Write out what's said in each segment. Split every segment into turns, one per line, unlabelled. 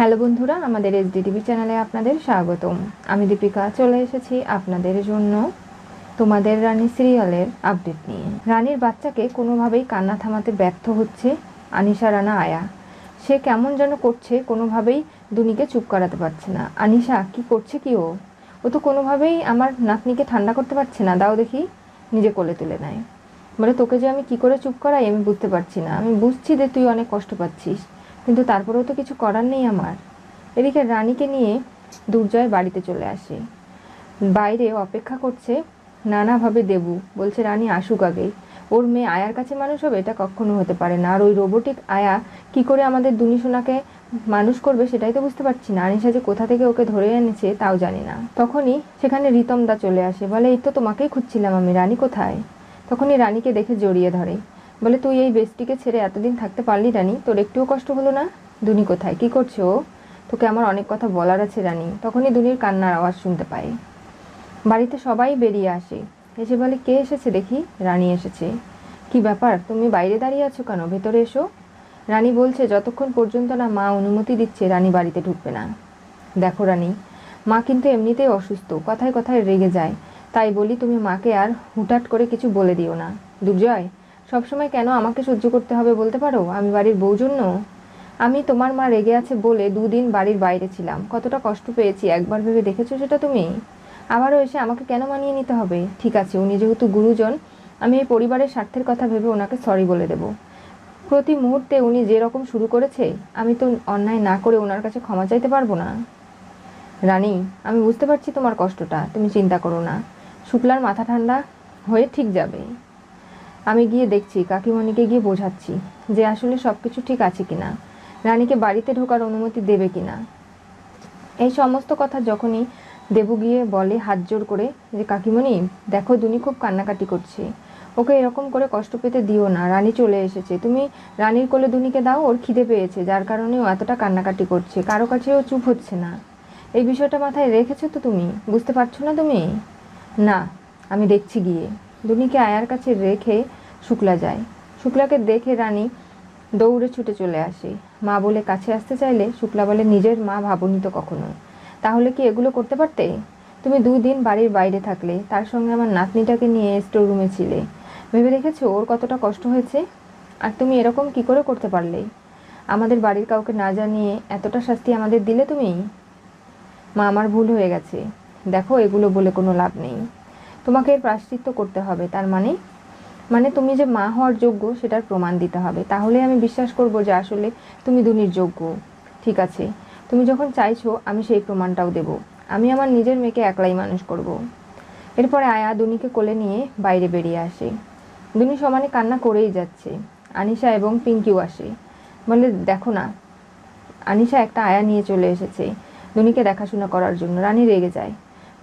Hello বন্ধুরা, আমাদের SD TV চ্যানেলে আপনাদের স্বাগতম। আমি দীপিকা, চলে এসেছি আপনাদের জন্য তোমাদের রানী সিরিয়ালের আপডেট নিয়ে। রানীর বাচ্চাকে কোনোভাবেই কান্না থামাতে ব্যর্থ হচ্ছে আনিশা রানা আয়া। সে কেমন যেন করছে, কোনোভাবেই দুনিকে চুপ করাতে পারছে না। আনিশা, কি করছে কি ও? ও তো কোনোভাবেই আমার নাতনিকে ঠান্ডা করতে পারছে না, দাও দেখি নিজে কোলে তুলে নেয়। বলে, তোকে যে আমি কি করে চুপ করাই, আমি বুঝতে পারছি না। আমি বুঝছি যে তুই অনেক কষ্ট পাচ্ছিস। কিন্তু তারপরেও তো কিছু করার নেই আমার। এদিকে রানীকে নিয়ে দুর্জয় বাড়িতে চলে আসে। বাইরে অপেক্ষা করছে নানাভাবে দেবু। বলছে, রানী, আসুক আগে। ওর মেয়ে আয়ার কাছে মানুষ হবে, এটা কখনো হতে পারে না। আর ওই রোবোটিক আয়া কি করে আমাদের দুনিসোনাকে মানুষ করবে সেটাই তো বুঝতে পারছি না। আনিশা যে কোথা থেকে ওকে ধরে এনেছে তাও জানি না। তখনই সেখানে রিতম দা চলে আসে। বলে, এই তো তোমাকেই খুঁজছিলাম আমি। রানী কোথায়? তখনই রানীকে দেখে জড়িয়ে ধরে। বলে, তুই এই বেস্টিকে ছেড়ে এতদিন থাকতে পারলি রানী, তোর একটুও কষ্ট হলো না? দুনি কোথায়? কি করছ? তোকে আমার অনেক কথা বলার আছে রানী। তখনই দুনির কান্নার আওয়াজ শুনতে পায় বাড়িতে সবাই বেরিয়ে আসে। এসে বলে, কে এসেছে দেখি? রানী এসেছে। কি ব্যাপার? তুমি বাইরে দাঁড়িয়ে আছো কেন? ভেতরে এসো। রানী বলছে, যতক্ষণ পর্যন্ত না মা অনুমতি দিচ্ছে, রানী বাড়িতে ঢুকবে না। দেখো রানী, মা কিন্তু এমনিতেই অসুস্থ, কথায় কথায় রেগে যায়। তাই বলি, তুমি মাকে আর হুটহাট করে কিছু বলে দিও না। দুর্জয় সবসময় কেন আমাকে সহ্য করতে হবে বলতে পারো? আমি বাড়ির বউ জন্য। আমি তোমার মা রেগে আছে বলে দুদিন বাড়ির বাইরে ছিলাম। কতটা কষ্ট পেয়েছি, একবার ভেবে দেখেছ সেটা তুমি? আবারও এসে আমাকে কেন মানিয়ে নিতে হবে? ঠিক আছে, উনি যেহেতু গুরুজন, আমি এই পরিবারের স্বার্থের কথা ভেবে ওনাকে সরি বলে দেব। প্রতি মুহূর্তে উনি যেরকম শুরু করেছে, আমি তো অন্যায় না করে ওনার কাছে ক্ষমা চাইতে পারব না। রানী, আমি বুঝতে পারছি তোমার কষ্টটা, তুমি চিন্তা করো না। শুক্লার মাথা ঠান্ডা হয়ে ঠিক যাবে। আমি গিয়ে দেখছি, কাকিমণিকে গিয়ে বোঝাচ্ছি যে আসলে সব কিছু ঠিক আছে কিনা, রানীকে বাড়িতে ঢোকার অনুমতি দেবে কিনা। এই সমস্ত কথা যখনই দেবু গিয়ে বলে হাত জোর করে যে, কাকিমণি, দেখো দুনি খুব কান্নাকাটি করছে। ওকে এরকম করে কষ্ট পেতে দিও না, রানী চলে এসেছে। তুমি রানীর কোলে দুনিকে দাও, ওর খিদে পেয়েছে, যার কারণে ও এতটা কান্নাকাটি করছে। কারও কাছে ও চুপ হচ্ছে না। এই বিষয়টা মাথায় রেখেছো তো তুমি? বুঝতে পারছ না তুমি? না, আমি দেখছি গিয়ে। দুনিকে আয়ার কাছে রেখে শুক্লা যায়। শুক্লাকে দেখে রানী দৌড়ে ছুটে চলে আসে। মা বলে, কাছে আসতে চাইলে? শুক্লা বলে, নিজের মা ভাবনি তো কখনো তাহলে কি এগুলো করতে পারতে? তুমি দুদিন বাড়ির বাইরে থাকলে, তার সঙ্গে আমার নাতনিটাকে নিয়ে স্টোর রুমে ছিলে। ভেবে দেখেছ ওর কতটা কষ্ট হয়েছে? আর তুমি এরকম কি করে করতে পারলে? আমাদের বাড়ির কাউকে না জানিয়ে এতটা শাস্তি আমাদের দিলে তুমি? মা, আমার ভুল হয়ে গেছে। দেখো, এগুলো বলে কোনো লাভ নেই। তোমাকে এর প্রাশ্চিত্য করতে হবে। তার মানে মানে তুমি যে মা হওয়ার যোগ্য, সেটার প্রমাণ দিতে হবে। তাহলে আমি বিশ্বাস করব যে আসলে তুমি দুনির যোগ্য। ঠিক আছে? তুমি যখন চাইছো, আমি সেই প্রমাণটাও দেব। আমি আমার নিজের মেয়েকে একলাই মানুষ করব। এরপরে আয়া দুনিকে কোলে নিয়ে বাইরে বেরিয়ে আসে। দুনি সমানে কান্না করেই যাচ্ছে। আনিশা এবং পিঙ্কিও আসে। বলে, দেখো না, আনিশা একটা আয়া নিয়ে চলে এসেছে দুনিকে দেখাশোনা করার জন্য। রানী রেগে যায়।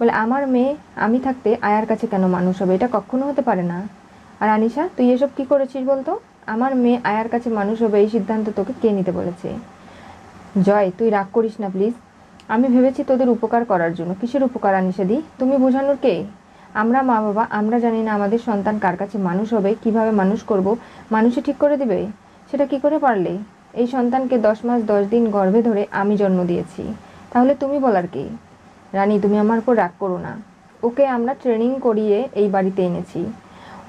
বলে, আমার মেয়ে, আমি থাকতে আয়ার কাছে কেন মানুষ হবে? এটা কখনো হতে পারে না। আর আনিশা, তুই এসব কি করেছিস বলতো? আমার মেয়ে আয়ার কাছে মানুষ হবে এই সিদ্ধান্ত তোকে কে নিতে বলেছে? জয়, তুই রাগ করিস না, প্লিজ। আমি ভেবেছি তোদের উপকার করার জন্য। কিসের উপকার, আনিশা দি? তুমি বোঝানোর কে? আমরা মা বাবা, আমরা জানি না আমাদের সন্তান কার কাছে মানুষ হবে, কীভাবে মানুষ করব, মানুষে ঠিক করে দিবে? সেটা কি করে পারলে? এই সন্তানকে দশ মাস, দশ দিন গর্ভে ধরে আমি জন্ম দিয়েছি। তাহলে তুমি বলার কে? রানী, তুমি আমার উপর রাগ করো না। ওকে আমরা ট্রেনিং করিয়ে এই বাড়িতে এনেছি।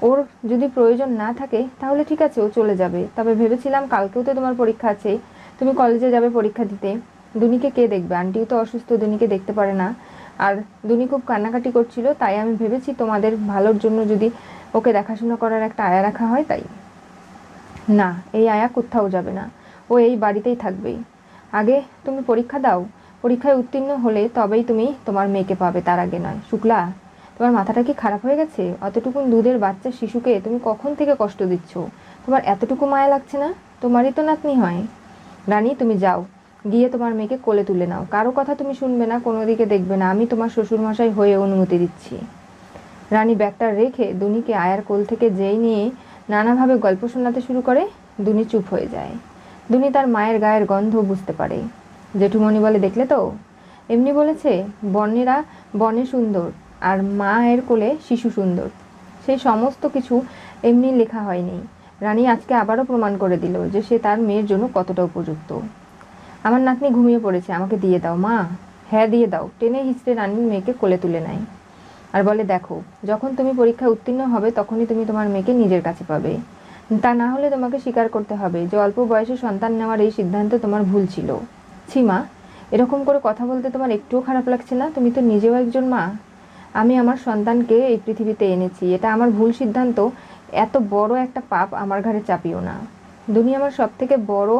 ওর যদি প্রয়োজন না থাকে, তাহলে ঠিক আছে, ও চলে যাবে। তবে ভেবেছিলাম কালকেও তো তোমার পরীক্ষা আছে। তুমি কলেজে যাবে পরীক্ষা দিতে। দুনিকে কে দেখবে? আন্টিও তো অসুস্থ, দুনিকে দেখতে পারে না। আর দুনি খুব কান্নাকাটি করছিল, তাই আমি ভেবেছি তোমাদের ভালোর জন্য যদি ওকে দেখাশোনা করার একটা আয়া রাখা হয়, তাই। না, এই আয়া কোথাও যাবে না। ও এই বাড়িতেই থাকবেই আগে তুমি পরীক্ষা দাও। পরীক্ষায় উত্তীর্ণ হলে তবেই তুমি তোমার মেয়েকে পাবে, তার আগে নয়। শুক্লা তোমার মাথাটা কি খারাপ হয়ে গেছে? অতটুকুন দুধের বাচ্চা শিশুকে তুমি কখন থেকে কষ্ট দিচ্ছ? তোমার এতটুকু মায়া লাগছে না? তোমারই তো নাতনি হয়। রানী, তুমি যাও। গিয়ে তোমার মেয়েকে কোলে তুলে নাও। কারও কথা তুমি শুনবে না, কোনো দিকে দেখবে না। আমি তোমার শ্বশুরমশাই হয়ে অনুমতি দিচ্ছি। রানী ব্যাগটা রেখে দুনিকে আয়ার কোল থেকে যেই নিয়ে নানাভাবে গল্প শোনাতে শুরু করে, দুনি চুপ হয়ে যায়। দুনি তার মায়ের গায়ের গন্ধ বুঝতে পারে। জেঠুমণি বলে, দেখলে তো? এমনি বলেছে, বর্ণেরা বনে সুন্দর। আর মায়ের কোলে শিশু সুন্দর। সেই সমস্ত কিছু এমনি লেখা হয়নি। রানী আজকে আবারও প্রমাণ করে দিল যে সে তার মেয়ের জন্য কতটা উপযুক্ত। আমার নাতনি ঘুমিয়ে পড়েছে, আমাকে দিয়ে দাও, মা। হ্যাঁ দিয়ে দাও। টেনে হিচড়ে রানীর মেয়েকে কোলে তুলে নেয়। আর বলে, দেখো, যখন তুমি পরীক্ষায় উত্তীর্ণ হবে, তখনই তুমি তোমার মেয়েকে নিজের কাছে পাবে। তা না হলে তোমাকে স্বীকার করতে হবে যে অল্প বয়সে সন্তান নেওয়ার এই সিদ্ধান্ত তোমার ভুল ছিল। ছিমা এরকম করে কথা বলতে তোমার একটুও খারাপ লাগছে না? তুমি তো নিজেও একজন মা। আমি আমার সন্তানকে এই পৃথিবীতে এনেছি। এটা আমার ভুল সিদ্ধান্ত। এত বড় একটা পাপ আমার ঘাড়ে চাপিও না। দুনিয়া আমার সব থেকে বড়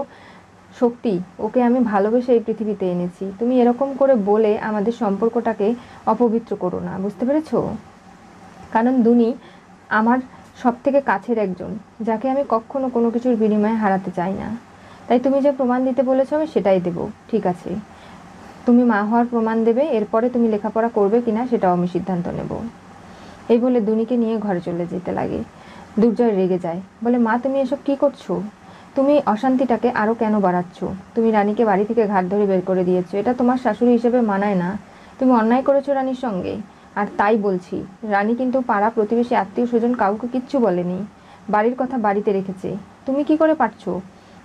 শক্তি। ওকে আমি ভালোবেসে এই পৃথিবীতে এনেছি। তুমি এরকম করে বলে আমাদের সম্পর্কটাকে অপবিত্র করো না। বুঝতে পেরেছ? কারণ দুনি আমার সব থেকে কাছের একজন, যাকে আমি কখনো কোনো কিছুর বিনিময়ে হারাতে চাই না। তাই তুমি যে প্রমাণ দিতে বলেছ আমি সেটাই দেবো। ঠিক আছে। তুমি মা হওয়ার প্রমাণ দেবে, এরপরে তুমি লেখাপড়া করবে কিনা সেটাও আমি সিদ্ধান্ত নেব। এই বলে দুনিকে নিয়ে ঘরে চলে যেতে লাগে। দুর্জয় রেগে যায়। বলে, মা, তুমি এসব কি করছ? তুমি অশান্তিটাকে আরও কেন বাড়াচ্ছ? তুমি রানীকে বাড়ি থেকে ঘাট ধরে বের করে দিয়েছ। এটা তোমার শাশুড়ি হিসেবে মানায় না। তুমি অন্যায় করেছ রানীর সঙ্গে। আর তাই বলছি, রানী কিন্তু পাড়া প্রতিবেশী আত্মীয় স্বজন কাউকে কিচ্ছু বলেনি। বাড়ির কথা বাড়িতে রেখেছে। তুমি কি করে পারছ?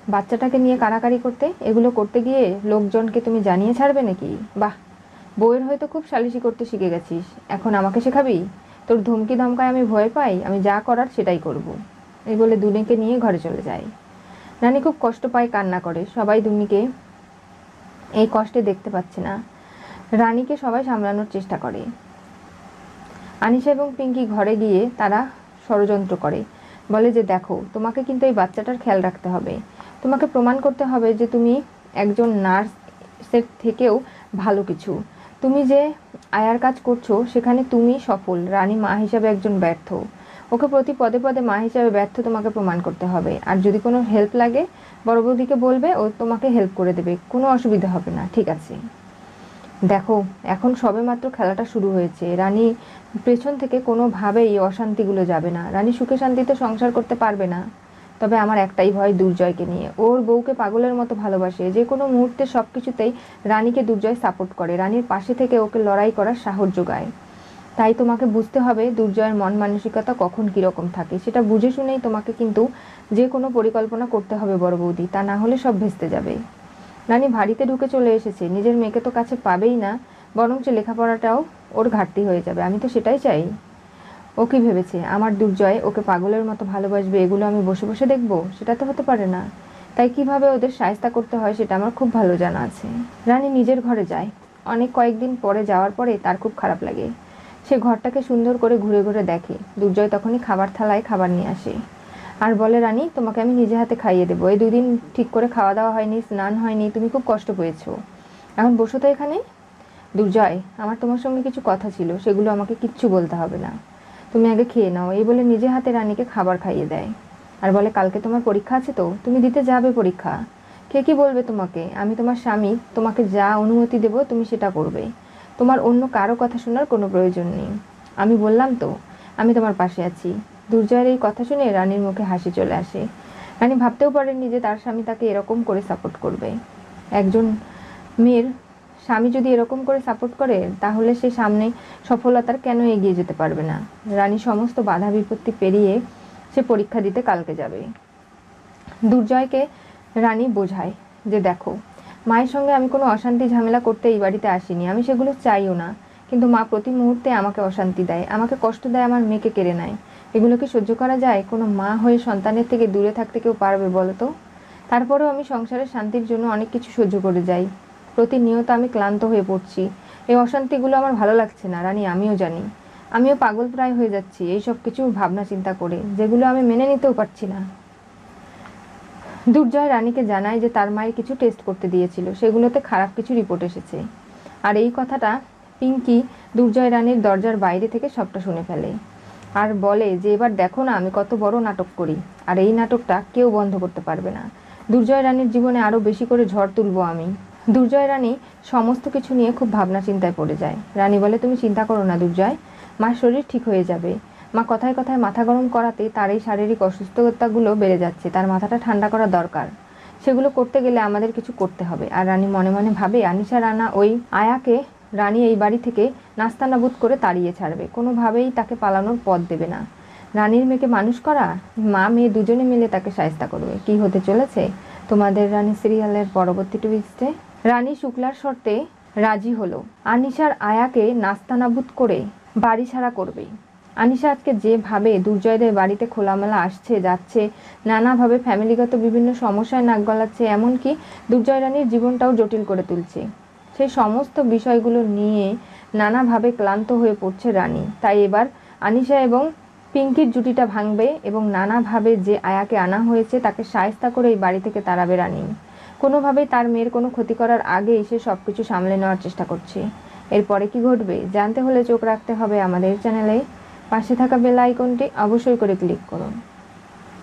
বাচ্চাটাকে নিয়ে কাড়াকাড়ি করতে? এগুলো করতে গিয়ে লোকজনকে তুমি জানিয়ে ছাড়বে নাকি? বাহ, বউয়ের হয়তো খুব সালিশি করতে শিখে গেছিস। এখন আমাকে শেখাবি? তোর ধমকি ধমকায় আমি ভয় পাই, আমি যা করার সেটাই করব। এই বলে দুনিকে নিয়ে ঘরে চলে যায়। রানী খুব কষ্ট পায় কান্না করে। সবাই দুনিকে এই কষ্টে দেখতে পাচ্ছে না। রানীকে সবাই সামলানোর চেষ্টা করে। আনিশা এবং পিঙ্কি ঘরে গিয়ে তারা ষড়যন্ত্র করে। বলে যে, দেখো, তোমাকে কিন্তু এই বাচ্চাটার খেয়াল রাখতে হবে। তোমাকে প্রমাণ করতে হবে যে তুমি একজন নার্সের থেকেও ভালো কিছু। তুমি যে আয়ার কাজ করছ, সেখানে তুমি সফল, রানী মা হিসাবে একজন ব্যর্থ। ওকে প্রতি পদে পদে মা হিসাবে ব্যর্থ তোমাকে প্রমাণ করতে হবে। আর যদি কোনো হেল্প লাগে বড় বৌদিকে বলবে, ও তোমাকে হেল্প করে দেবে। কোনো অসুবিধা হবে না, ঠিক আছে? দেখো, এখন সবেমাত্র খেলাটা শুরু হয়েছে। রানী পেছন থেকে কোনোভাবেই অশান্তিগুলো যাবে না। রানী সুখে শান্তিতে সংসার করতে পারবে না। তবে আমার একটাই ভয় দুর্জয়কে নিয়ে। ওর বউকে পাগলের মতো ভালোবাসে। যে কোনো মুহূর্তে সব কিছুতেই রানীকে দুর্জয় সাপোর্ট করে। রানীর পাশে থেকে ওকে লড়াই করার সাহস যোগায়। তাই তোমাকে বুঝতে হবে দুর্জয়ের মন মানসিকতা কখন কীরকম থাকে। সেটা বুঝে শুনেই তোমাকে কিন্তু যে কোনো পরিকল্পনা করতে হবে বড় বৌদি। তা না হলে সব ভেস্তে যাবে। রানী ভারীতে ঢুকে চলে এসেছে। নিজের মেয়েকে তো কাছে পাবেই না, বরঞ্চ লেখাপড়াটাও ওর ঘাটতি হয়ে যাবে। আমি তো সেটাই চাই। ও কি ভেবেছে, আমার দুর্জয় ওকে পাগলের মতো ভালোবাসবে, এগুলো আমি বসে বসে দেখব? সেটা তো হতে পারে না। তাই কীভাবে ওদের সায়স্তা করতে হয় সেটা আমার খুব ভালো জানা আছে। রানী নিজের ঘরে যায়। অনেক কয়েকদিন পরে যাওয়ার পরে তার খুব খারাপ লাগে। সে ঘরটাকে সুন্দর করে ঘুরে ঘুরে দেখে। দুর্জয় তখনই খাবার থালায় খাবার নিয়ে আসে। আর বলে, রানী, তোমাকে আমি নিজে হাতে খাইয়ে দেবো। এই দুদিন ঠিক করে খাওয়া দাওয়া হয়নি, স্নান হয়নি, তুমি খুব কষ্ট পেয়েছ। এখন বসো তো এখানে? দুর্জয়, আমার তোমার সঙ্গে কিছু কথা ছিল। সেগুলো আমাকে কিচ্ছু বলতে হবে না। তুমি আগে খেয়ে নাও। এই বলে নিজে হাতে রানীকে খাবার খাইয়ে দেয়। আর বলে, কালকে তোমার পরীক্ষা আছে তো? তুমি দিতে যাবে পরীক্ষা। কে কি বলবে তোমাকে? আমি তোমার স্বামী, তোমাকে যা অনুমতি দেব তুমি সেটা করবে। তোমার অন্য কারও কথা শোনার কোনো প্রয়োজন নেই। আমি বললাম তো, আমি তোমার পাশে আছি। দুর্জয়ের এই কথা শুনে রানীর মুখে হাসি চলে আসে। রানী ভাবতেও পারেননি যে তার স্বামী তাকে এরকম করে সাপোর্ট করবে। একজন মেয়ের স্বামী যদি এরকম করে সাপোর্ট করে, তাহলে সে সামনে সফলতার কেন এগিয়ে যেতে পারবে না? রানী সমস্ত বাধা বিপত্তি পেরিয়ে সে পরীক্ষা দিতে কালকে যাবে। দুর্জয়কে রানী বোঝায় যে দেখো, মায়ের সঙ্গে আমি কোনো অশান্তি ঝামেলা করতে এই বাড়িতে আসিনি। আমি সেগুলো চাইও না। কিন্তু মা প্রতি মুহূর্তে আমাকে অশান্তি দেয়, আমাকে কষ্ট দেয়, আমার মেয়েকে কেড়ে নেয়। এগুলো কি সহ্য করা যায়? কোনো মা হয়ে সন্তানের থেকে দূরে থাকতে কেউ পারবে বলো তো? তারপরেও আমি সংসারের শান্তির জন্য অনেক কিছু সহ্য করে যাই। প্রতিনিয়ত আমি ক্লান্ত হয়ে পড়ছি। এই অশান্তিগুলো আমার ভালো লাগছে না, রানী, আমিও জানি। আমিও পাগল প্রায় হয়ে যাচ্ছি এই সব কিছু ভাবনা চিন্তা করে, যেগুলো আমি মেনে নিতেও পারছি না। দুর্জয় রানীকে জানায় যে তার মায়ের কিছু টেস্ট করতে দিয়েছিল, সেগুলোতে খারাপ কিছু রিপোর্ট এসেছে। আর এই কথাটা পিঙ্কি দুর্জয় রানীর দরজার বাইরে থেকে সবটা শুনে ফেলে। আর বলে যে, এবার দেখো না, আমি কত বড় নাটক করি, আর এই নাটকটা কেউ বন্ধ করতে পারবে না। দুর্জয় রানীর জীবনে আরও বেশি করে ঝড় তুলবো আমি। দুর্জয় রানী সমস্ত কিছু নিয়ে খুব ভাবনা চিন্তায় পড়ে যায়। রানী বলে, তুমি চিন্তা করো না দুর্জয়, মার শরীর ঠিক হয়ে যাবে। মা কথায় কথায় মাথা গরম করাতে তার এই শারীরিক অসুস্থতাগুলো বেড়ে যাচ্ছে, তার মাথাটা ঠান্ডা করা দরকার। সেগুলো করতে গেলে আমাদের কিছু করতে হবে। আর রানী মনে মনে ভাবে, আনিশা রানা ওই আয়াকে রানী এই বাড়ি থেকে নাস্তানাবুদ করে তাড়িয়ে ছাড়বে। কোনোভাবেই তাকে পালানোর পথ দেবে না। রানীর মেয়েকে মানুষ করা, মা, মেয়ে দুজনে মিলে তাকে সায়স্তা করবে। কি হতে চলেছে? তোমাদের রানী সিরিয়ালের পরবর্তী টুইস্টে রানী শুক্লার শর্তে রাজি হলো। আনিশার আয়াকে নাস্তানাবুদ করে বাড়ি ছাড়া করবে। আনিশা আজকে যেভাবে দুর্জয়দের বাড়িতে খোলামেলা আসছে, যাচ্ছে, নানাভাবে ফ্যামিলিগত বিভিন্ন সমস্যায় নাক গলাচ্ছে, এমনকি দুর্জয় রানীর জীবনটাও জটিল করে তুলছে। সেই সমস্ত বিষয়গুলো নিয়ে নানাভাবে ক্লান্ত হয়ে পড়ছে রানী। তাই এবার আনিশা এবং পিঙ্কির জুটিটা ভাঙবে এবং নানাভাবে যে আয়াকে আনা হয়েছে তাকে সায়স্তা করে এই বাড়ি থেকে তাড়াবে রানী। কোনোভাবেই তার মেয়ের কোনো ক্ষতি করার আগে এসে সব কিছু সামলে নেওয়ার চেষ্টা করছে। এরপরে কি ঘটবে জানতে হলে চোখ রাখতে হবে আমাদের চ্যানেলে। পাশে থাকা বেল আইকনটি অবশ্যই করে ক্লিক করুন।